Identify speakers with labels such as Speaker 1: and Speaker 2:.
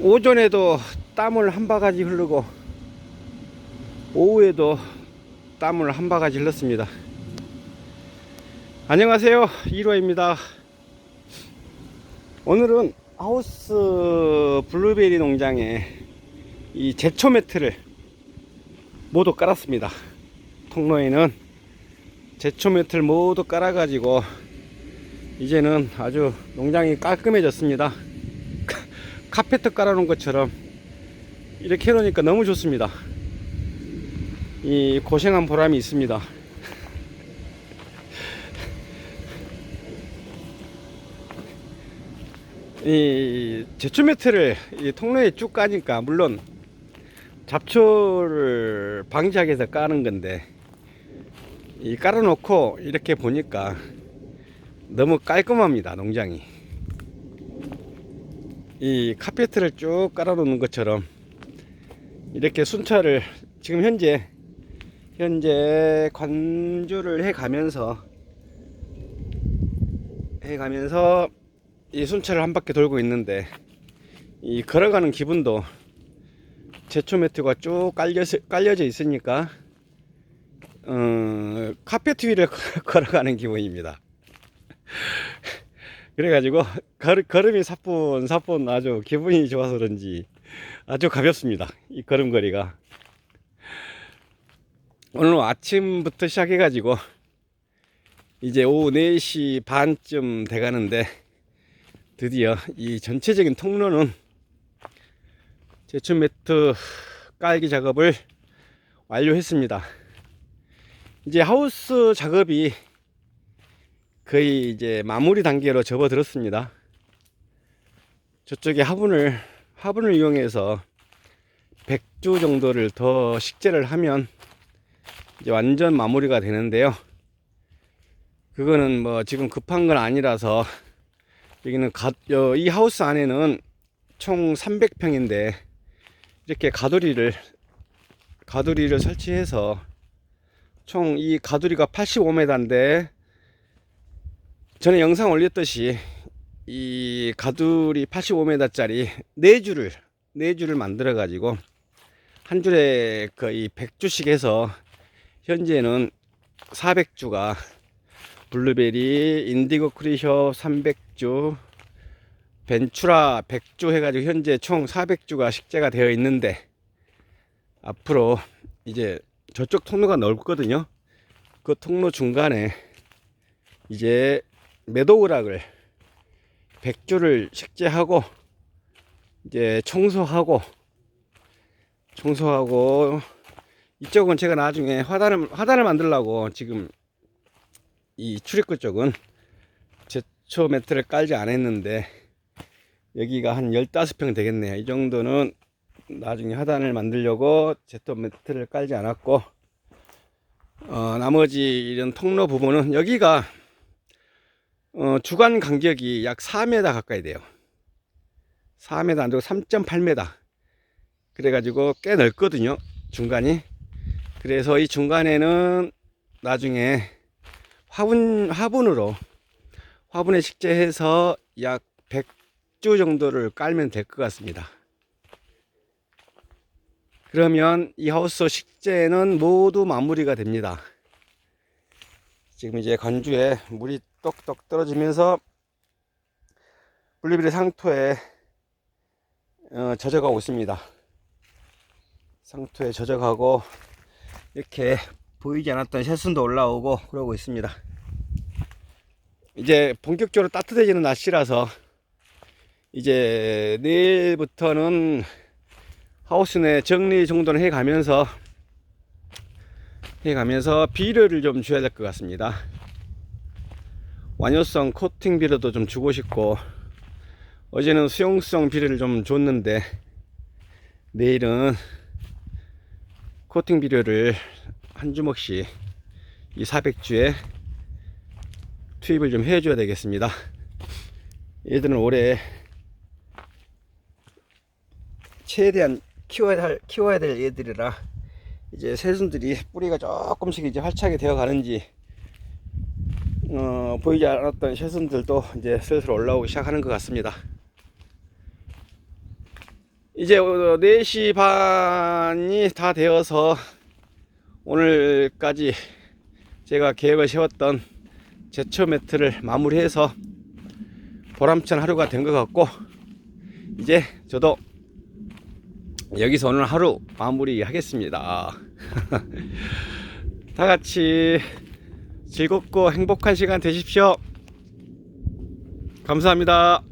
Speaker 1: 오전에도 땀을 한 바가지 흐르고 오후에도 땀을 한 바가지 흘렀습니다. 안녕하세요. 1호입니다. 오늘은 하우스 블루베리 농장에 이 제초 매트를 모두 깔았습니다. 통로에는 제초 매트를 모두 깔아가지고 이제는 아주 농장이 깔끔해졌습니다. 카- 카페트 깔아놓은 것처럼 이렇게 해놓으니까 너무 좋습니다. 이 고생한 보람이 있습니다. 이 제초 매트를 이 통로에 쭉 까니까 물론 잡초를 방지하기 위해서 까는 건데 이 깔아놓고 이렇게 보니까 너무 깔끔합니다 농장이 이 카페트를 쭉 깔아 놓는 것처럼 이렇게 순찰을 지금 현재 현재 관주를 해 가면서 해 가면서 이 순찰을 한 바퀴 돌고 있는데 이 걸어가는 기분도 제초 매트가 쭉 깔려져, 깔려져 있으니까 어, 카페트 위를 걸어가는 기분입니다. 그래가지고 걸, 걸음이 사뿐 사뿐 아주 기분이 좋아서 그런지 아주 가볍습니다. 이 걸음걸이가 오늘 아침부터 시작해가지고 이제 오후 4시 반쯤 돼가는데 드디어 이 전체적인 통로는 제초 매트 깔기 작업을 완료했습니다. 이제 하우스 작업이 거의 이제 마무리 단계로 접어들었습니다. 저쪽에 화분을 화분을 이용해서 100주 정도를 더 식재를 하면 이제 완전 마무리가 되는데요. 그거는 뭐 지금 급한 건 아니라서 여기는 가, 어, 이 하우스 안에는 총 300평인데 이렇게 가두리를 가두리를 설치해서 총 이 가두리가 85m인데 전에 영상 올렸듯이 이 가두리 85m짜리 네 줄을 네 줄을 만들어 가지고 한 줄에 거의 100주씩 해서 현재는 400주가 블루베리, 인디고 크리셔 300주, 벤추라 100주 해가지고 현재 총 400주가 식재가 되어 있는데 앞으로 이제 저쪽 통로가 넓거든요. 그 통로 중간에 이제 매도우락을 100주를 식재하고 이제 청소하고 청소하고 이쪽은 제가 나중에 화단을 화단을 만들려고 지금 이 출입구 쪽은 제초 매트를 깔지 않았는데 여기가 한 15평 되겠네요. 이 정도는 나중에 하단을 만들려고 제초 매트를 깔지 않았고 어, 나머지 이런 통로 부분은 여기가 어, 주간 간격이 약 4m 가까이 돼요. 4m 안 되고 3.8m. 그래가지고 꽤 넓거든요. 중간이. 그래서 이 중간에는 나중에 화분, 화분으로 화분에 식재해서 약 100주 정도를 깔면 될 것 같습니다. 그러면 이 하우스 식재는 모두 마무리가 됩니다. 지금 이제 관주에 물이 똑똑 떨어지면서 블루베리 상토에 어, 젖어가고 있습니다. 상토에 젖어가고 이렇게 보이지 않았던 새순도 올라오고 그러고 있습니다. 이제 본격적으로 따뜻해지는 날씨라서 이제 내일부터는 하우스 내 정리 정도는 해가면서 해가면서 비료를 좀 줘야 될 것 같습니다. 완효성 코팅 비료도 좀 주고 싶고 어제는 수용성 비료를 좀 줬는데 내일은 코팅 비료를 한 주먹씩 이 400주에 투입을 좀 해줘야 되겠습니다. 얘들은 올해 최대한 키워야 할 키워야 될 얘들이라 이제 새순들이 뿌리가 조금씩 이제 활착이 되어 가는지 어, 보이지 않았던 새순들도 이제 슬슬 올라오기 시작하는 것 같습니다. 이제 4시 반이 다 되어서 오늘까지 제가 계획을 세웠던 제초 매트를 마무리해서 보람찬 하루가 된 것 같고 이제 저도 여기서 오늘 하루 마무리 하겠습니다. 다 같이 즐겁고 행복한 시간 되십시오. 감사합니다.